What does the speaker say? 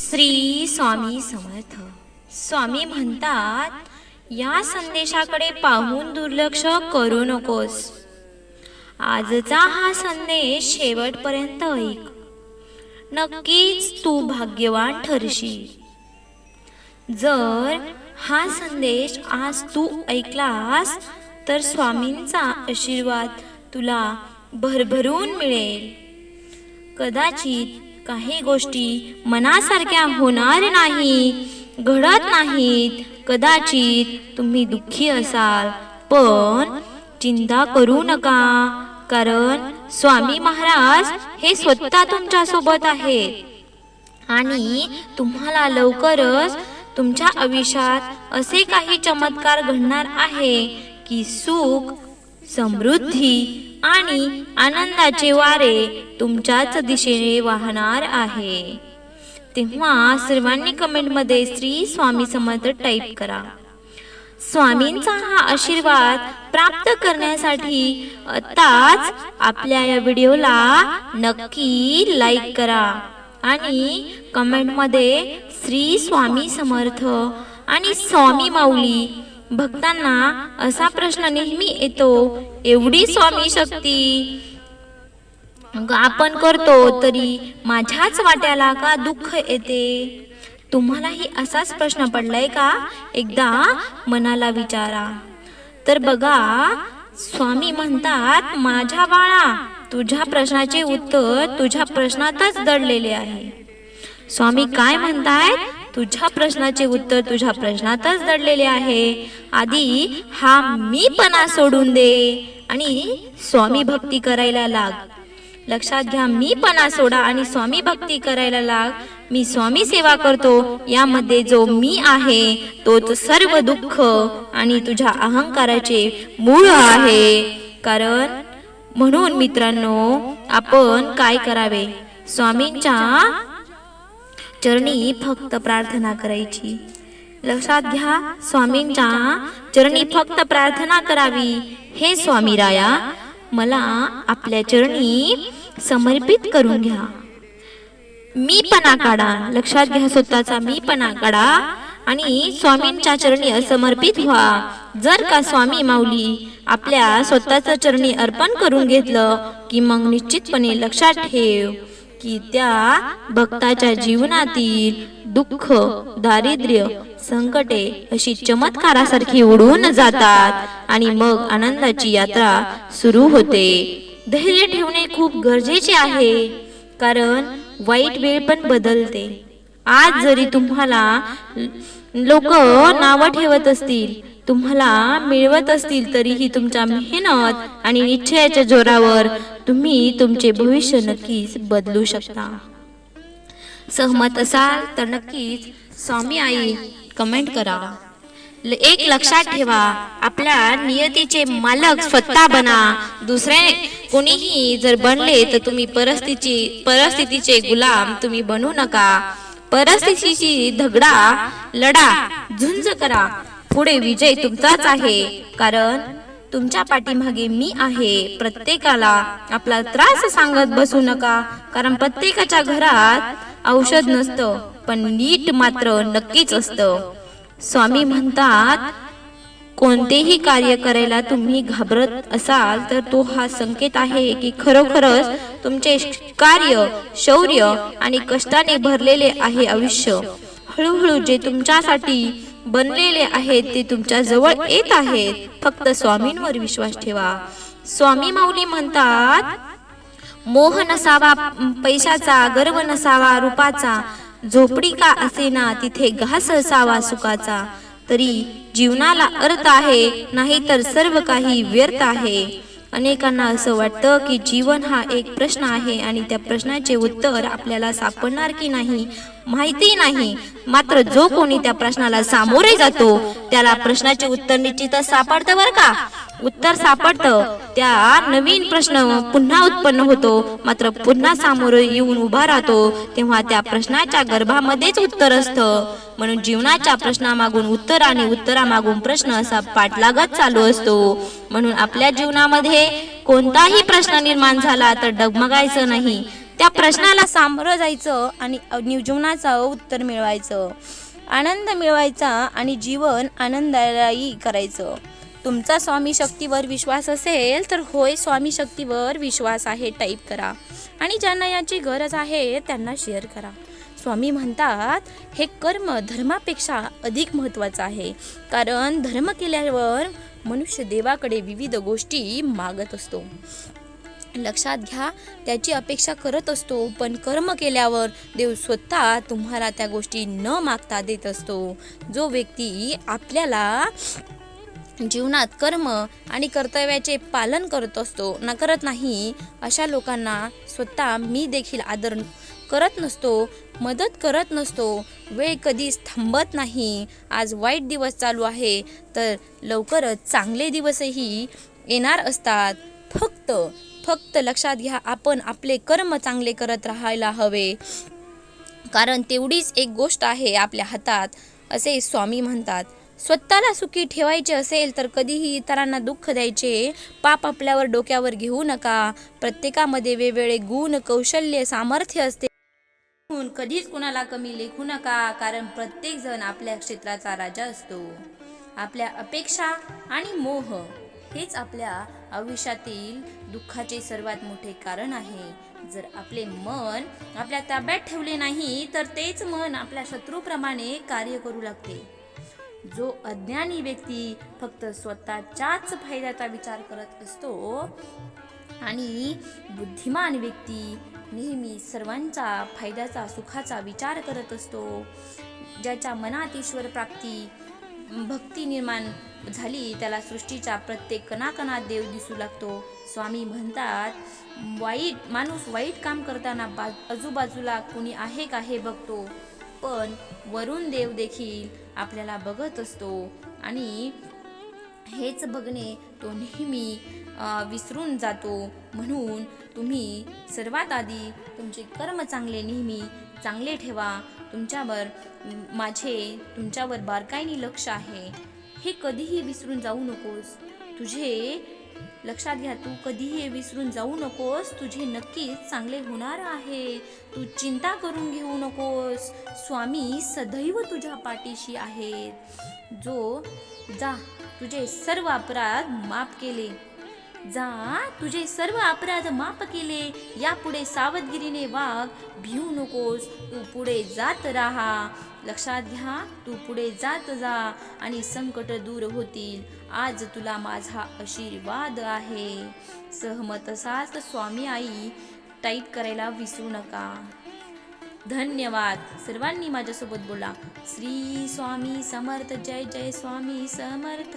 श्री स्वामी समर्थ. स्वामी म्हणतात या संदेशाकडे पाहून दुर्लक्ष करू नकोस. आजचा हा संदेश शेवटपर्यंत ऐक. नक्कीच तू भाग्यवान ठरशील. जर हा संदेश आज तू ऐकलास तर स्वामींचा आशीर्वाद तुला भरभरून मिळेल. कदाचित काही गोष्टी मनासारख्या होणार नाही. घडत नाहीत. कदाचित तुम्ही दुःखी असाल. पण चिंता करू नका. कारण स्वामी महाराज हे स्वतः तुमच्यासोबत आहेत. आणि तुम्हाला लवकरच तुमच्या आयुष्यात असे काही चमत्कार घडणार आहे की सुख समृद्धी आणि आनंदाचे वारे तुमच्याच दिशेने वाहणार आहे. तेव्हा सर्वांनी कमेंटमध्ये श्री स्वामी समर्थ टाईप करा. स्वामींचा हा आशीर्वाद प्राप्त करण्यासाठी आताच आपल्या या व्हिडिओला नक्की लाईक करा आणि कमेंटमध्ये श्री स्वामी समर्थ आणि स्वामी माऊली भक्तांना असा प्रश्न नेहमी येतो एवढी स्वामी शक्ती? आपण करतो तरी माझ्याच वाट्याला का दुःख येते? तुम्हालाही असाच प्रश्न पडलाय का? एकदा मनाला विचारा. तर बघा स्वामी म्हणतात माझ्या बाळा तुझ्या प्रश्नाचे उत्तर तुझ्या प्रश्नातच दडलेले आहे. स्वामी काय म्हणतायत? तुझ्या प्रश्नाचे उत्तर तुझ्या प्रश्नातच दडलेले आहे. आधी हा मीपणा सोडून दे. आणि स्वामी भक्ती करायला लाग. लक्षात घ्या मीपणा सोडा आणि स्वामी भक्ती करायला लाग. मी स्वामी सेवा करतो. यामध्ये जो मी आहे तोच सर्व दुःख आणि तुझ्या अहंकाराचे मूळ आहे. कारण म्हणून मित्रांनो आपण काय करावे? स्वामींच्या चरणी फक्त प्रार्थना करायची. लक्षात घ्या स्वामींच्या चरणी फक्त प्रार्थना करावी. हे स्वामी राया मला आपल्या चरणी समर्पित करून घ्या. मीपणा काढा. लक्षात घ्या स्वतःचा मीपणा काढा आणि स्वामींच्या चरणी असमर्पित व्हा. जर का स्वामी माऊली आपल्या स्वतःचं चरणी अर्पण करून घेतलं की मग निश्चितपणे लक्षात ठेव. की त्या भक्ताच्या जीवनातील दुःख दारिद्र्य संकटे अशी चमत्कारासारखी उडून जातात आणि मग आनंदाची यात्रा सुरू होते. धैर्य ठेवणे खूप गरजेचे आहे कारण वाईट वेळ पण बदलते. आज जरी तुम्हाला लोक नावं ठेवत असतील तुम्हाला मिळवत असतील तरीही तुमच्या मेहनत आणि निश्चयाच्या जोरावर तुम्ही तुमचे भविष्य नक्कीच बदलू शकता. सहमत असाल तर नक्कीच स्वामी आई कमेंट करा. एक लक्षात ठेवा आपल्या नियतीचे मालक स्वतः बना. दुसरे कोणीही जर बनले तर तुम्ही परिस्थितीची परिस्थितीचे गुलाम तुम्ही बनू नका. परिस्थितीची झगडा लढा झुंज करा. पुढे विजय तुमचाच आहे. कारण तुमच्या पाठीमागे मी आहे. प्रत्येकाला आपला त्रास सांगत बसू नका कारण प्रत्येकाच्या घरात औषध नसतं पण नीट मात्र नक्कीच असतं. स्वामी म्हणतात कोणतेही कार्य करायला तुम्ही घाबरत असाल तर तो हा संकेत आहे की खरोखरच तुमचे कार्य शौर्य आणि कष्टाने भरलेले आहे आयुष्य. हळूहळू जे तुमच्यासाठी बनलेले आहेत ते तुमच्या जवळ येत आहेत. फक्त स्वामींवर विश्वास ठेवा. स्वामी माऊली म्हणतात मोह नसावा पैशाचा गर्व नसावा रूपाचा. झोपडी का असेना तिथे घास असावा सुखाचा. तरी जीवनाला अर्थ आहे नाही तर सर्व काही व्यर्थ आहे. अनेकांना असं वाटतं की जीवन हा एक प्रश्न आहे आणि त्या प्रश्नाचे उत्तर आपल्याला सापडणार की नाही माहिती नाही. मात्र जो कोणी त्या प्रश्नाला सामोरे जातो त्याला प्रश्नाचे उत्तर निश्चितच सापडतं बरं का? उत्तर सापडतं. त्या नवीन प्रश्न पुन्हा उत्पन्न होतो. मात्र पुन्हा सामोर येऊन उभा राहतो. तेव्हा त्या प्रश्नाच्या गर्भामध्येच उत्तर असतं. म्हणून जीवनाच्या प्रश्नामागून उत्तर आणि उत्तरामागून प्रश्न असा पाठलागत चालू असतो. म्हणून आपल्या जीवनामध्ये कोणताही प्रश्न निर्माण झाला तर डगमगायचं नाही. त्या प्रश्नाला सामोरं जायचं आणि जीवनाचं उत्तर मिळवायचं. आनंद मिळवायचा आणि जीवन आनंददायी करायचं. तुमचा स्वामी शक्तीवर विश्वास असेल तर होय स्वामी शक्तीवर विश्वास आहे टाईप करा. आणि ज्यांना याची गरज आहे त्यांना शेअर करा. स्वामी म्हणतात हे कर्म धर्मापेक्षा अधिक महत्त्वाचं आहे. कारण धर्म केल्यावर मनुष्य देवाकडे विविध गोष्टी मागत असतो. लक्षात घ्या त्याची अपेक्षा करत असतो पण कर्म केल्यावर देव स्वतः तुम्हाला त्या गोष्टी न मागता देत असतो. जो व्यक्ती आपल्याला जीवनात कर्म आणि कर्तव्याचे पालन करत असतो ना करत नाही अशा लोकांना स्वतः मी देखील आदर करत नसतो मदत करत नसतो वेळ कधीच थांबत नाही आज वाईट दिवस चालू आहे तर लवकरच चांगले दिवसही येणार असतात. फक्त फक्त लक्षात घ्या आपण आपले कर्म चांगले करत राहायला हवे. कारण तेवढीच एक गोष्ट आहे आपल्या हातात असे स्वामी म्हणतात. स्वतःला सुखी ठेवायचे असेल तर कधीही इतरांना दुःख द्यायचे. पाप आपल्यावर डोक्यावर घेऊ नका. प्रत्येकामध्ये वेगवेगळे गुण कौशल्य सामर्थ्य असते. म्हणून कधीच कुणाला कमी लेखू नका कारण प्रत्येक जण आपल्या क्षेत्राचा राजा असतो. आपल्या अपेक्षा आणि मोह हेच आपल्या आयुष्यातील दुःखाचे सर्वात मोठे कारण आहे. जर आपले मन आपल्या ताब्यात ठेवले नाही तर तेच मन आपल्या शत्रूप्रमाणे कार्य करू लागते. जो अज्ञानी व्यक्ती फक्त स्वतःच्याच फायद्याचा विचार करत असतो आणि बुद्धिमान व्यक्ती नेहमी सर्वांचा फायद्याचा सुखाचा विचार करत असतो ज्याच्या मनात ईश्वर प्राप्ती भक्ती निर्माण झाली त्याला सृष्टीच्या प्रत्येक कणाकणात देव दिसू लागतो. स्वामी म्हणतात वाईट माणूस वाईट काम करताना बा आजूबाजूला कोणी आहे का हे बघतो. पण वरुण देव देखील आपल्याला बघत असतो. आणि हेच बघणे तो नेहमी विसरून जातो. म्हणून तुम्ही सर्वात आधी तुमचे कर्म चांगले नेहमी चांगले ठेवा. तुमच्यावर माझे तुमच्यावर बारकाईने लक्ष आहे. हे कधीही विसरून जाऊ नकोस. तुझे लक्षात घ्या तू कधीही हे विसरून जाऊ नकोस. तुझे नक्कीच चांगले होणार आहे. तू चिंता करून घेऊ नकोस. स्वामी सदैव तुझ्या पाठीशी आहेत. जो जा तुझे सर्व अपराध माफ केले. जा तुझे सर्व अपराध माफ केले. यापुढे सावधगिरीने वाघ भिवू नकोस तू पुढे जात राहा. लक्षात घ्या तू पुढे जात जा आणि संकट दूर होतील. आज तुला माझा आशीर्वाद आहे. सहमत असाल तर स्वामी आई टाईप करायला विसरू नका. धन्यवाद. सर्वांनी माझ्यासोबत बोला. श्री स्वामी समर्थ जय जय स्वामी समर्थ.